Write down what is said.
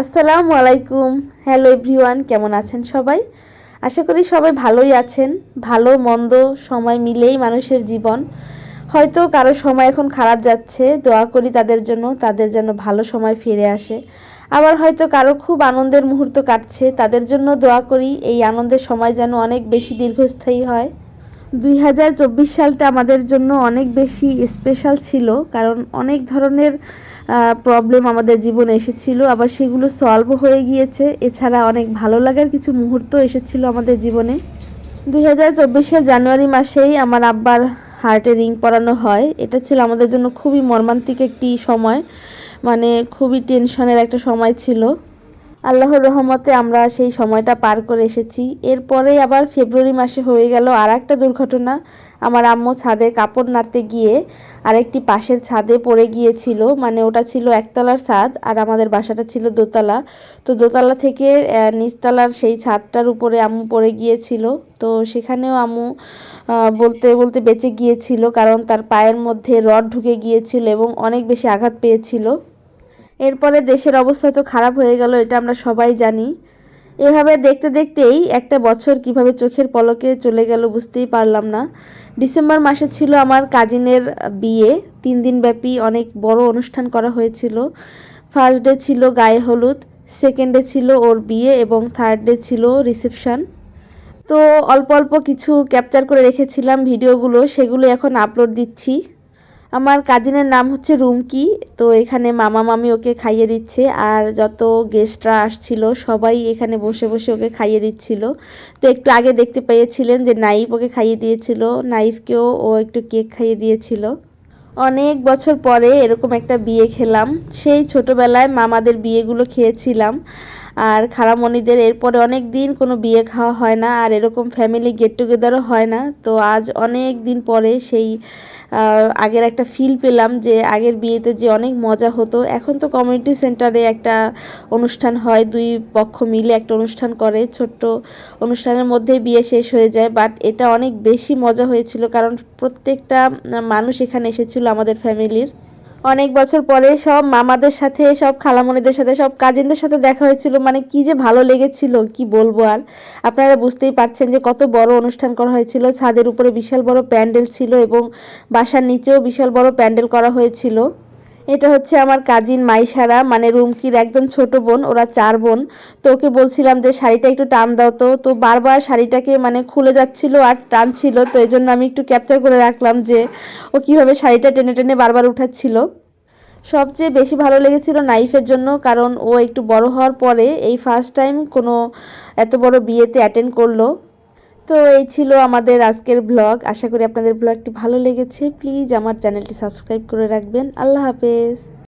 আসসালামু আলাইকুম। Hello everyone কেমন আছেন সবাই? আশা করি সবাই ভালোই আছেন। ভালো, মন্দ, সময় মিলেই মানুষের জীবন। হয়তো কারও সময় এখন খারাপ যাচ্ছে, দোয়া করি তাদের জন্য, তাদের যেন ভালো সময় ফিরে আসে। আবার হয়তো কারও খুব আনন্দের মুহূর্ত কাটছে, তাদের জন্য দোয়া করি, এই আনন্দের সময় যেন অনেক বেশি দীর্ঘস্থায়ী হয়। দুই হাজার চব্বিশ সালটা আমাদের জন্য অনেক বেশি স্পেশাল ছিল, কারণ অনেক ধরনের প্রবলেম আমাদের জীবনে এসেছিল, আবার সেগুলো সলভ হয়ে গিয়েছে। এছাড়া অনেক ভালো লাগার কিছু মুহূর্ত এসেছিল আমাদের জীবনে। দুই হাজার জানুয়ারি মাসেই আমার আব্বার হার্টে রিং পরানো হয়। এটা ছিল আমাদের জন্য খুবই মর্মান্তিক একটি সময় মানে খুবই টেনশনের একটা সময় ছিল। আল্লাহর রহমতে আমরা সেই সময়টা পার করে এসেছি। এরপরে আবার ফেব্রুয়ারি মাসে হয়ে গেল আর একটা দুর্ঘটনা। আমার আম্মু ছাদে কাপড় নাড়তে গিয়ে আরেকটি পাশের ছাদে পড়ে গিয়েছিল। মানে ওটা ছিল একতলার ছাদ আর আমাদের বাসাটা ছিল দোতলা। তো দোতলা থেকে নিচতলার সেই ছাদটার উপরে আম্মু পড়ে গিয়েছিল। তো সেখানেও আম্মু বলতে বলতে বেঁচে গিয়েছিল কারণ তার পায়ের মধ্যে রড ঢুকে গিয়েছিল এবং অনেক বেশি আঘাত পেয়েছিল। এরপরে দেশের অবস্থা তো খারাপ হয়ে গেল, এটা আমরা সবাই জানি। এভাবে দেখতে দেখতেই একটা বছর কীভাবে চোখের পলকে চলে গেল বুঝতেই পারলাম না। ডিসেম্বর মাসে ছিল আমার কাজিনের বিয়ে, তিন দিন ব্যাপী অনেক বড় অনুষ্ঠান করা হয়েছিল। ফার্স্ট ডে ছিল গায়ে হলুদ সেকেন্ড ডে ছিল ওর বিয়ে এবং থার্ড ডে ছিল রিসেপশন তো অল্প অল্প কিছু ক্যাপচার করে রেখেছিলাম ভিডিওগুলো, সেগুলো এখন আপলোড দিচ্ছি। আমার কাজিনের নাম হচ্ছে রুমকি, তো এখানে মামা মামি ওকে খাইয়ে দিচ্ছে। আর যত গেস্টরা আসছিল, সবাই এখানে বসে বসে ওকে খাইয়ে দিচ্ছিল। তো একটু আগে দেখতে পেয়েছিলেন যে নাইফ ওকে খাইয়ে দিয়েছিল। নাইফকেও ও একটু কেক খাইয়ে দিয়েছিল। অনেক বছর পরে এরকম একটা বিয়ে খেলাম। সেই ছোটোবেলায় মামাদের বিয়েগুলো খেয়েছিলাম। আর খারামণিদের এরপরে অনেক দিন কোনো বিয়ে খাওয়া হয় না, আর এরকম ফ্যামিলি গেট টুগেদারও হয় না। তো আজ অনেক দিন পরে সেই আগের একটা ফিল পেলাম যে আগের বিয়েতে যে অনেক মজা হতো। এখন তো কমিউনিটি সেন্টারে একটা অনুষ্ঠান হয়, দুই পক্ষ মিলে একটা অনুষ্ঠান করে। ছোট্ট অনুষ্ঠানের মধ্যেই বিয়ে শেষ হয়ে যায় বাট এটা অনেক বেশি মজা হয়েছিল কারণ প্রত্যেকটা মানুষ এখানে এসেছিল আমাদের ফ্যামিলির। অনেক বছর পরে সব মামাদের সাথে, সব খালামণিদের সাথে, সব কাজিনদের সাথে দেখা হয়েছিল। মানে কি যে ভালো লেগেছিল, কি বলব আর? আপনারা বুঝতেই পারছেন যে কত বড় অনুষ্ঠান করা হয়েছিল। ছাদের উপরে বিশাল বড় প্যান্ডেল ছিল এবং বাসার নিচেও বিশাল বড় প্যান্ডেল করা হয়েছিল। এটা হচ্ছে আমার কাজিন মাইশারা মানে রুমকির একদম ছোট বোন, ওরা চার বোন। তো ওকে বলছিলাম যে, শাড়িটা একটু টান দাও তো। তো বারবার শাড়িটাকে মানে খুলে যাচ্ছিল আর টানছিল, তো এই জন্য আমি একটু ক্যাপচার করে রাখলাম যে, ও কীভাবে শাড়িটা টেনে টেনে বারবার উঠাচ্ছিল। সবচেয়ে বেশি ভালো লেগেছিল নাইফের জন্য, কারণ ও একটু বড় হওয়ার পরে এই ফার্স্ট টাইম কোনো এত বড় বিয়েতে অ্যাটেন্ড করল। তো এই ছিল আমাদের আজকের ব্লগ আশা করি আপনাদের ব্লগটি ভালো লেগেছে। প্লিজ আমার চ্যানেলটি সাবস্ক্রাইব করে রাখবেন। আল্লাহ হাফেজ।